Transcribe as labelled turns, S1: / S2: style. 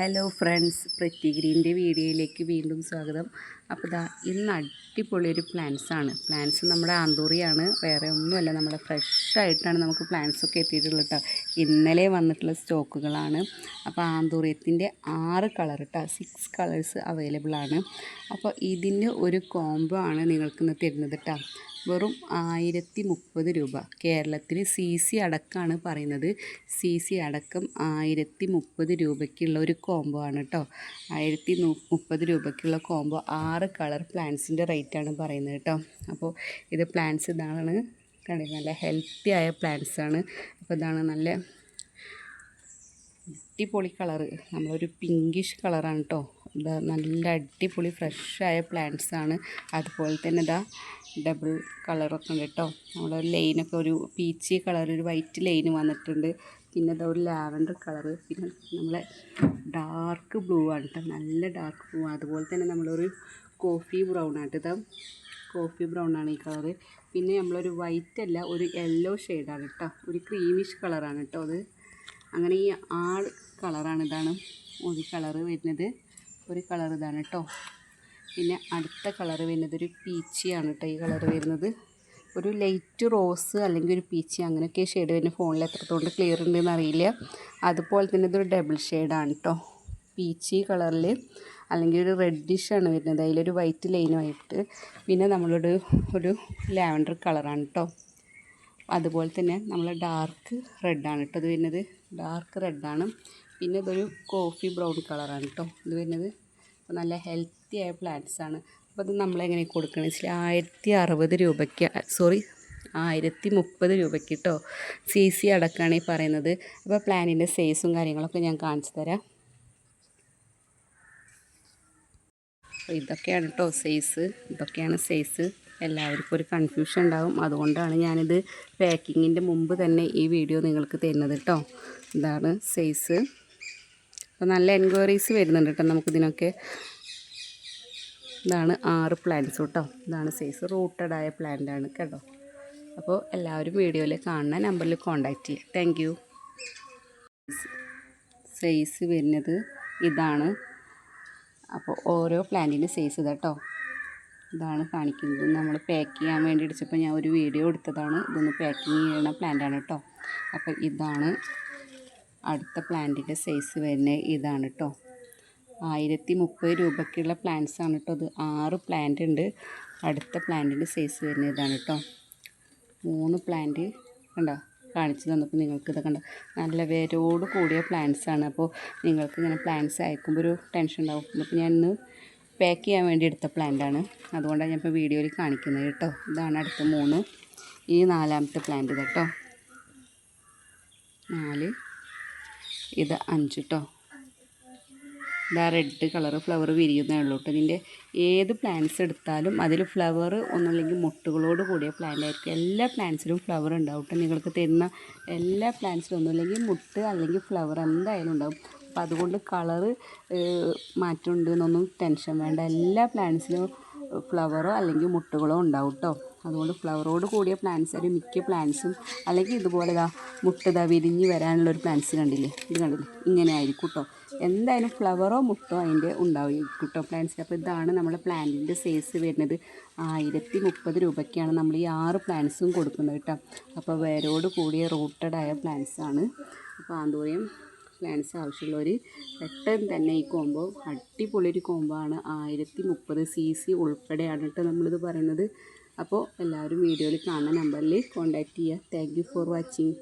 S1: Hello friends pretty ഗ്രീന്റെ വീഡിയോയിലേക്ക് വീണ്ടും സ്വാഗതം. അപ്പോൾ ഇതാ ഇന്ന് അടിപൊളി ഒരു പ്ലാന്റ്സ് ആണ്. പ്ലാന്റ്സ് നമ്മുടെ ആന്തൂറിയാണ്. വേറെ ഒന്നുമല്ല നമ്മുടെ ഫ്രഷ് ആയിട്ടാണ് നമുക്ക് പ്ലാന്റ്സ് ഒക്കെ എത്തിയിട്ടുള്ളത് കേട്ടോ ഇന്നലെ വന്നിട്ടുള്ള സ്റ്റോക്കുകളാണ്. അപ്പോൾ ആന്തൂറിയത്തിന്റെ ആറ് കളർ കേട്ടോ സിക്സ് കളേഴ്സ് അവൈലബിൾ ആണ്. അപ്പോൾ ഇതിന്റെ ഒരു കോംബോ ആണ് നിങ്ങൾക്ക് ഇന്ന് തരുന്നത് കേട്ടോ വെറും ആയിരത്തി മുപ്പത് രൂപ. കേരളത്തിൽ സി സി അടക്കമാണ് പറയുന്നത്. സി സി അടക്കം ആയിരത്തി മുപ്പത് രൂപയ്ക്കുള്ള ഒരു കോംബോ ആണ് കേട്ടോ ആയിരത്തി മുപ്പത് രൂപയ്ക്കുള്ള കോംബോ ആറ് കളർ പ്ലാന്റ്സിന്റെ റേറ്റാണ് പറയുന്നത് കേട്ടോ അപ്പോൾ ഇത് പ്ലാന്റ്സ് ഇതാണ് കണ്ടില്ല നല്ല ഹെൽത്തി ആയ പ്ലാന്റ്സ് ആണ്. അപ്പോൾ ഇതാണ് നല്ല അടിപൊളി കളറ് നമ്മളൊരു പിങ്കിഷ് കളറാണ് കേട്ടോ ഇതാ നല്ല അടിപൊളി ഫ്രഷായ പ്ലാന്റ്സ് ആണ് അതുപോലെ തന്നെ ഇതാ ഡബിൾ കളറൊക്കെ ഉണ്ട് കേട്ടോ നമ്മുടെ ലൈനൊക്കെ ഒരു പീച്ചി കളർ ഒരു വൈറ്റ് ലൈൻ വന്നിട്ടുണ്ട്. പിന്നെ ഇതാ ഒരു ലാവൻഡർ കളറ്. പിന്നെ നമ്മളെ ഡാർക്ക് ബ്ലൂ ആണ് കേട്ടോ നല്ല ഡാർക്ക് ബ്ലൂ അതുപോലെ തന്നെ നമ്മളൊരു കോഫി ബ്രൗൺ ആണ് ഇതാ കോഫി ബ്രൗൺ ആണ് ഈ കളറ്. പിന്നെ നമ്മളൊരു വൈറ്റ് അല്ല ഒരു യെല്ലോ ഷെയ്ഡാണ് കേട്ടോ ഒരു ക്രീമിഷ് കളറാണ് കേട്ടോ അത്. അങ്ങനെ ഈ ആൾ കളറാണ് ഇതാണ്. ഒരു കളറ് വരുന്നത്. ഒരു കളർ ഇതാണ് കേട്ടോ പിന്നെ അടുത്ത കളർ വരുന്നത് ഒരു പീച്ചിയാണ് കേട്ടോ ഈ കളർ വരുന്നത്. ഒരു ലൈറ്റ് റോസ് അല്ലെങ്കിൽ ഒരു പീച്ചി അങ്ങനെയൊക്കെ ഷെയ്ഡ് വരുന്ന ഫോണിൽ എത്രത്തോണ്ട് ക്ലിയർ ഉണ്ടെന്ന് അറിയില്ല. അതുപോലെ തന്നെ ഇതൊരു ഡബിൾ ഷെയ്ഡാണ് കേട്ടോ പീച്ചി കളറിൽ അല്ലെങ്കിൽ ഒരു റെഡിഷാണ് വരുന്നത്. അതിലൊരു വൈറ്റ് ലൈനുമായിട്ട് പിന്നെ നമ്മളൊരു ഒരു ലാവൻഡർ കളറാണ് കേട്ടോ അതുപോലെ തന്നെ നമ്മൾ ഡാർക്ക് റെഡാണ് കേട്ടോ അത് വരുന്നത് ഡാർക്ക് റെഡാണ് പിന്നെ ഇതൊരു കോഫി ബ്രൗൺ കളറാണ് കേട്ടോ ഇത് വരുന്നത്. നല്ല ഹെൽത്തി ആയ പ്ലാന്റ്സ് ആണ്. അപ്പോൾ ഇത് നമ്മളെങ്ങനെ കൊടുക്കണമെന്ന് വെച്ചാൽ ആയിരത്തി അറുപത് രൂപയ്ക്ക് സോറി ആയിരത്തി മുപ്പത് രൂപയ്ക്ക് കേട്ടോ സി സി അടക്കമാണ് ഈ പറയുന്നത്. അപ്പോൾ പ്ലാനിന്റെ സൈസും കാര്യങ്ങളൊക്കെ ഞാൻ കാണിച്ചു തരാം. അപ്പോൾ ഇതൊക്കെയാണ് കേട്ടോ സൈസ് ഇതൊക്കെയാണ് സൈസ് എല്ലാവർക്കും ഒരു കൺഫ്യൂഷൻ ഉണ്ടാകും അതുകൊണ്ടാണ് ഞാനിത് പാക്കിങ്ങിന്റെ മുമ്പ് തന്നെ ഈ വീഡിയോ നിങ്ങൾക്ക് തരുന്നത് കേട്ടോ ഇതാണ് സൈസ് അപ്പോൾ നല്ല എൻക്വയറീസ് വരുന്നുണ്ട് കേട്ടോ നമുക്കിതിനൊക്കെ. ഇതാണ് ആറ് പ്ലാന്റ്സ് കേട്ടോ. ഇതാണ് സൈസ് റൂട്ടഡ് ആയ പ്ലാന്റ് ആണ് കേട്ടോ. അപ്പോൾ എല്ലാവരും വീഡിയോയിൽ കാണുന്ന നമ്പറിൽ കോൺടാക്റ്റ് ചെയ്യുക താങ്ക് യു സൈസ് വരുന്നത് ഇതാണ്. അപ്പോൾ ഓരോ പ്ലാന്റിന്റെ സൈസ് ഇതാട്ടോ ഇതാണ് കാണിക്കുന്നത്. നമ്മൾ പാക്ക് ചെയ്യാൻ വേണ്ടി അടിച്ചപ്പോൾ ഞാൻ ഒരു വീഡിയോ എടുത്തതാണ്. ഇതൊന്ന് പാക്കിങ് ചെയ്യണ പ്ലാന്റാണ് കേട്ടോ. അപ്പോൾ ഇതാണ് അടുത്ത പ്ലാന്റിന്റെ സൈസ് വരുന്നത് ഇതാണ് കേട്ടോ ആയിരത്തി മുപ്പത് രൂപയ്ക്കുള്ള പ്ലാന്റ്സ് ആണ് കേട്ടോ ഇത്. ആറ് പ്ലാന്റ് ഉണ്ട്. അടുത്ത പ്ലാന്റിന്റെ സൈസ് വരുന്നത് ഇതാണ് കേട്ടോ മൂന്ന് പ്ലാന്റ് കണ്ടോ? കാണിച്ചു തന്നപ്പോൾ നിങ്ങൾക്ക് ഇതൊക്കെ കണ്ടോ? നല്ല വേരോട് കൂടിയ പ്ലാന്റ്സ് ആണ്. അപ്പോൾ നിങ്ങൾക്ക് ഇങ്ങനെ പ്ലാന്റ്സ് അയക്കുമ്പോൾ ഒരു ടെൻഷൻ ഉണ്ടാവും. അപ്പോൾ ഞാൻ ഇന്ന് പാക്ക് ചെയ്യാൻ വേണ്ടി എടുത്ത പ്ലാന്റാണ് അതുകൊണ്ടാണ് ഞാൻ ഇപ്പോൾ വീഡിയോയിൽ കാണിക്കുന്നത് കേട്ടോ ഇതാണ് അടുത്ത മൂന്ന്. ഈ നാലാമത്തെ പ്ലാന്റ് കേട്ടോ നാല്. ഇത് അഞ്ച് കേട്ടോ ഇതാ റെഡ് കളർ ഫ്ലവർ വിരിയുന്നേ ഉള്ളൂ കേട്ടോ ഇതിന്റെ ഏത് പ്ലാന്റ്സ് എടുത്താലും അതിൽ ഫ്ലവർ ഒന്നുമില്ലെങ്കിൽ മുട്ടുകളോട് കൂടിയ പ്ലാന്റ് ആയിരിക്കും. എല്ലാ പ്ലാന്റ്സിലും ഫ്ലവർ ഉണ്ടാവും കേട്ടോ നിങ്ങൾക്ക് തരുന്ന എല്ലാ പ്ലാന്റ്സിലും ഒന്നുമില്ലെങ്കിൽ മുട്ട് അല്ലെങ്കിൽ ഫ്ലവർ എന്തായാലും ഉണ്ടാവും. അപ്പോൾ അതുകൊണ്ട് കളറ് മാറ്റമുണ്ട് എന്നൊന്നും ടെൻഷൻ വേണ്ട. എല്ലാ പ്ലാന്റ്സിലും ഫ്ലവറോ അല്ലെങ്കിൽ മുട്ടുകളോ ഉണ്ടാവും കേട്ടോ അതുകൊണ്ട് ഫ്ലവറോട് കൂടിയ പ്ലാന്റ്സ് ഒരു മിക്ക പ്ലാന്റ്സും അല്ലെങ്കിൽ ഇതുപോലെ ഇതാ മുട്ടത വിരിഞ്ഞ് വരാനുള്ള ഒരു പ്ലാന്റ്സ് കണ്ടില്ലേ? ഇത് കണ്ടില്ലേ? ഇങ്ങനെ ആയിരിക്കും കേട്ടോ എന്തായാലും ഫ്ലവറോ മുട്ടോ അതിന്റെ ഉണ്ടാവും കുട്ടോ പ്ലാന്റ്സ് അപ്പോൾ ഇതാണ് നമ്മുടെ പ്ലാന്റിന്റെ സൈസ് വരുന്നത്. ആയിരത്തി മുപ്പത് രൂപയ്ക്കാണ് നമ്മൾ ഈ ആറ് പ്ലാന്റ്സും കൊടുക്കുന്നത് കേട്ടോ. അപ്പോൾ വേരോട് കൂടിയ റൂട്ടഡ് ആയ പ്ലാന്റ്സ് ആണ്. അപ്പോൾ ആന്തോറിയം പ്ലാന്റ്സ് ആവശ്യമുള്ളവർ പെട്ടെന്ന് തന്നെ ഈ കോംബോ അടിപൊളി ഒരു കോംബോ ആണ്. ആയിരത്തി മുപ്പത് സി സി ഉൾപ്പെടെയാണ് കേട്ടോ നമ്മളിത് പറയുന്നത്. അപ്പോൾ എല്ലാവരും വീഡിയോയിൽ കാണുന്ന നമ്പറിൽ കോൺടാക്റ്റ് ചെയ്യുക. Thank for watching